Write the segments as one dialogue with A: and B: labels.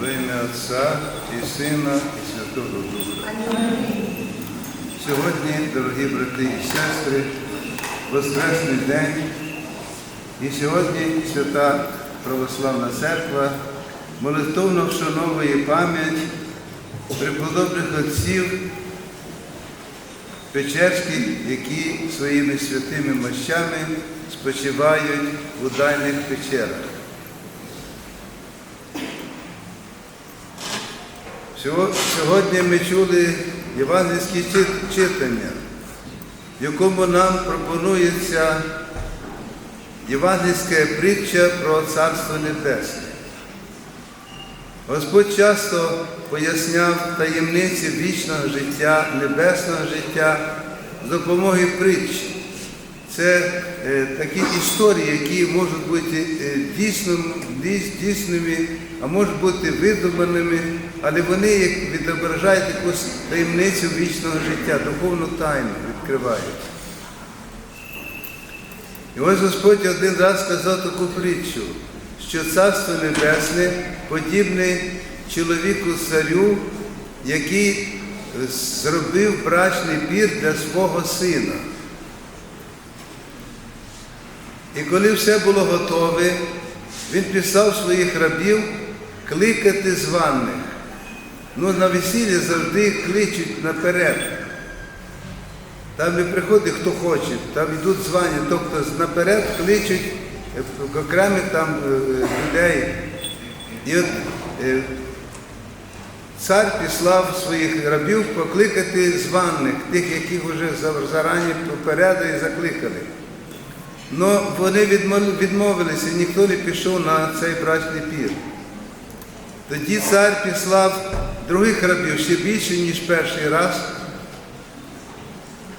A: Во ім'я Отця і Сина, і Святого Духа. Сьогодні, дорогі брати і сестри, Воскресний день. І сьогодні Свята Православна Церква молитовно вшановує пам'ять преподобних отців Печерських, які своїми святими мощами спочивають у дальніх печерах. Сьогодні ми чули євангельське читання, в якому нам пропонується євангельська притча про Царство Небесне. Господь часто поясняв таємниці вічного життя, небесного життя з допомогою притч. Це е, такі історії, які можуть бути е, дійсним- дійсними, а можуть бути видуманими, але вони відображають якусь таємницю вічного життя, духовну тайну відкривають. І ось Господь один раз сказав таку притчу, що Царство Небесне подібне чоловіку царю, який зробив брачний пір для свого сина. І коли все було готове, він писав своїх рабів кликати званих. Ну, на весіллі завжди кличуть наперед. Там не приходить хто хоче, там йдуть звання, тобто наперед кличуть е, окремих там е, людей. І от е, цар післав своїх рабів покликати званих, тих, яких вже зарані попередили і закликали. Але вони відмов- відмовилися, ніхто не пішов на цей брачний пір. Тоді цар післав других рабів ще більше, ніж перший раз.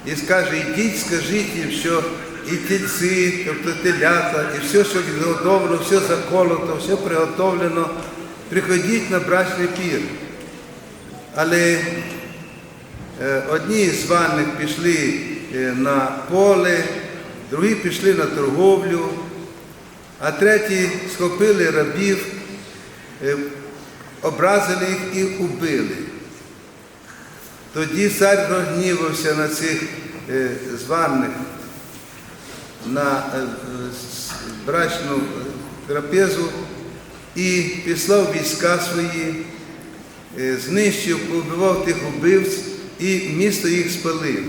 A: І скаже, ідіть, скажіть їм, що і тільці, тобто телята, і все, що підготовлено, все заколото, все приготовлено, приходіть на брачний пір. Але е, одні з ванних пішли е, на поле, другі пішли на торговлю, а треті схопили рабів, е, образили їх і убили. Тоді цар розгнівався на цих е, званих, на е, брачну е, трапезу і післав війська свої, знищив, побивав тих убивць і місто їх спалив.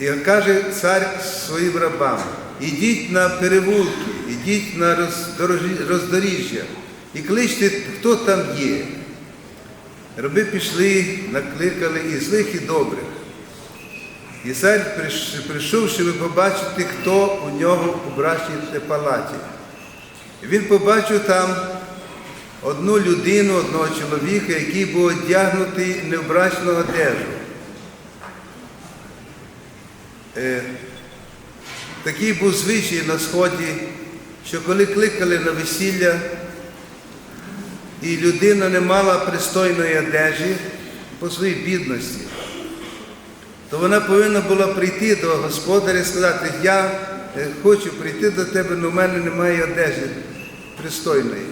A: І каже цар своїм рабам, ідіть на перевулки, ідіть на роздоріжжя і кличте, хто там є. Раби пішли, накликали і злих, і добрих. І цар прийшов, щоб побачити, хто у нього у брачній палаті. Він побачив там одну людину, одного чоловіка, який був одягнутий не одежу. Е, Такий був звичай на сході, що коли кликали на весілля, і людина не мала пристойної одежі по своїй бідності, то вона повинна була прийти до господаря і сказати, я е, хочу прийти до тебе, але в мене немає одежі пристойної.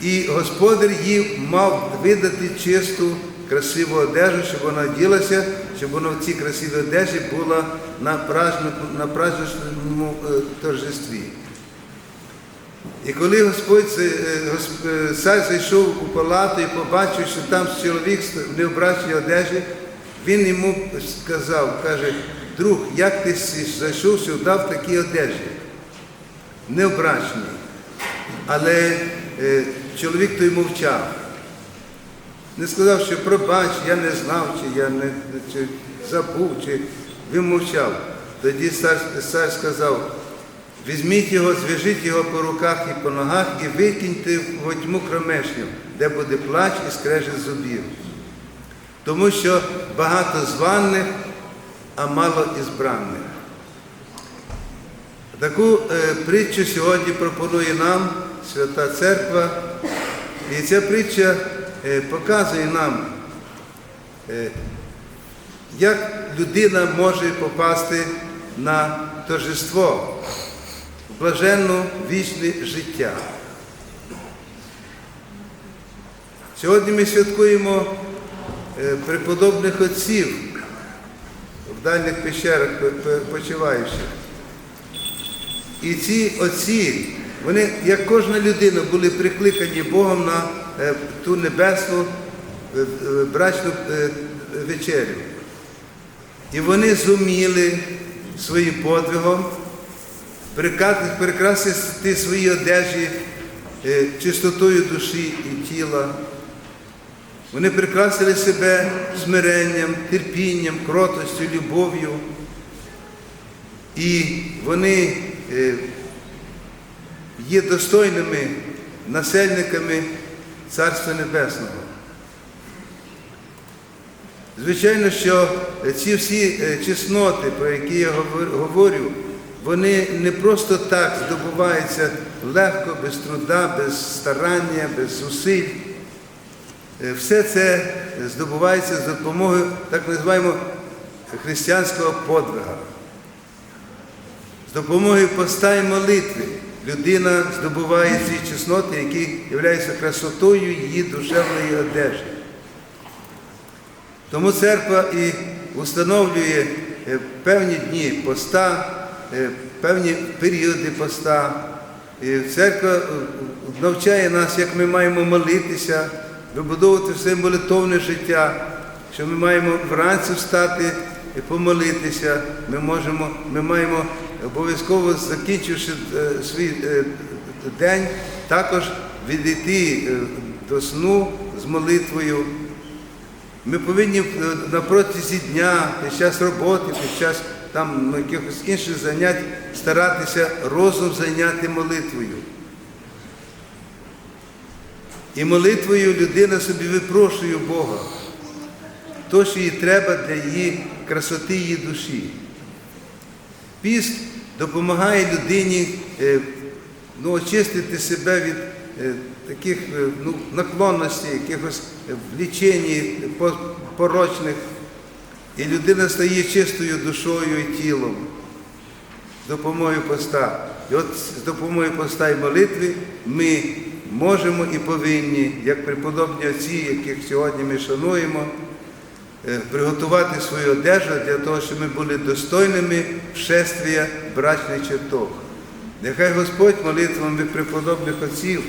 A: І господар їй мав видати чисту, красиву одежу, щоб вона ділася, щоб вона в цій красивій одежі була на праздничному е, торжестві. І коли Господь е, е, цар зайшов у палату і побачив, що там чоловік в невбрачній одежі, він йому сказав, каже, друг, як ти зайшов сюди в такій одежі? Невбрачній. Але е, чоловік той мовчав. Не сказав, що пробач, я не знав, чи я не чи забув, чи він мовчав. Тоді цар сказав, візьміть його, зв'яжіть його по руках і по ногах і викиньте в тьму кромешню, де буде плач і скрежет зубів. Тому що багато званих, а мало ізбраних. Таку е, притчу сьогодні пропонує нам Свята Церква. І ця притча е, показує нам, е, як людина може попасти на торжество блаженно вічне життя. Сьогодні ми святкуємо е, преподобних отців в дальніх пещерах пе- пе- почиваючих. І ці отці, вони, як кожна людина, були прикликані Богом на е, ту небесну е, брачну вечерю. І вони зуміли своїм подвигом прикрасити свої одежі е, чистотою душі і тіла. Вони прикрасили себе смиренням, терпінням, кротостю, любов'ю. І вони е, є достойними насельниками Царства Небесного. Звичайно, що ці всі е, чесноти, про які я говорю, вони не просто так здобуваються легко, без труда, без старання, без зусиль. Е, Все це здобувається за допомогою так називаємо християнського подвига. З допомогою поста і молитви людина здобуває ці чесноти, які являються красотою її душевної одежі. Тому церква і установлює е, певні дні поста, певні періоди поста. І церква е, навчає нас, як ми маємо молитися, вибудовувати все молитовне життя, що ми маємо вранці встати і помолитися. Ми, можемо, ми маємо обов'язково, закінчивши е, свій е, день, також відійти е, до сну з молитвою. Ми повинні е, на протязі дня, під час роботи, під час там якихось інших занять старатися розум зайняти молитвою. І молитвою людина собі випрошує Бога, то, що їй треба для її красоти її душі. Піст допомагає людині е, ну, очистити себе від е, таких е, ну, наклонностей, якихось влічень порочних. І людина стає чистою душою і тілом з допомогою поста. І от з допомогою поста і молитви ми можемо і повинні, як преподобні отці, яких сьогодні ми шануємо, е, приготувати свою одежу для того, щоб ми були достойними вшествия брачний чертог. Нехай Господь молитвами преподобних отців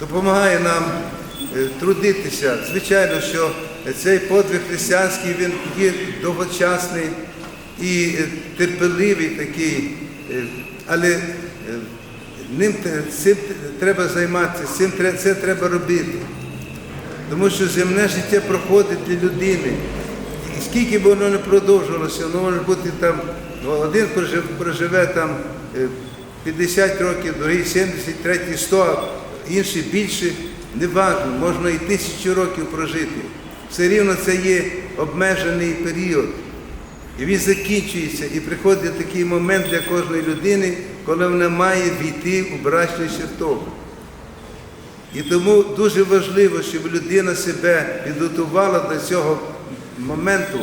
A: допомагає нам трудитися. Звичайно, що цей подвиг християнський він є довгочасний і е, терпеливий такий, е, але е, ним цим треба займатися, цим це треба робити. Тому що земне життя проходить для людини. І скільки б воно не продовжувалося, воно може бути там, ну, один прожив- проживе там е, 50 років, другий 70, третій 100, а інший більше, не важливо, можна і тисячу років прожити. Все рівно це є обмежений період. І він закінчується, і приходить такий момент для кожної людини, коли вона має війти у брачний чертог. І тому дуже важливо, щоб людина себе підготувала до цього моменту,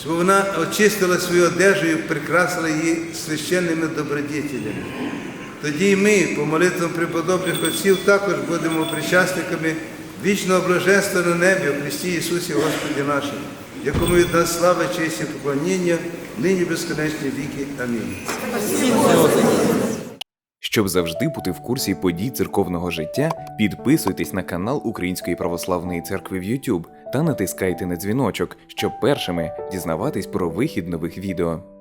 A: щоб вона очистила свою одежу і прикрасила її священними добродітелями. Тоді ми, по молитвам преподобних отців, також будемо причасниками вічного блаженства на небі у Христі Ісусі Господі нашому, якому від нас слава, честь і поклоніння, нині безконечні віки. Амінь.
B: Щоб завжди бути в курсі подій церковного життя, підписуйтесь на канал Української православної церкви в YouTube та натискайте на дзвіночок, щоб першими дізнаватись про вихід нових відео.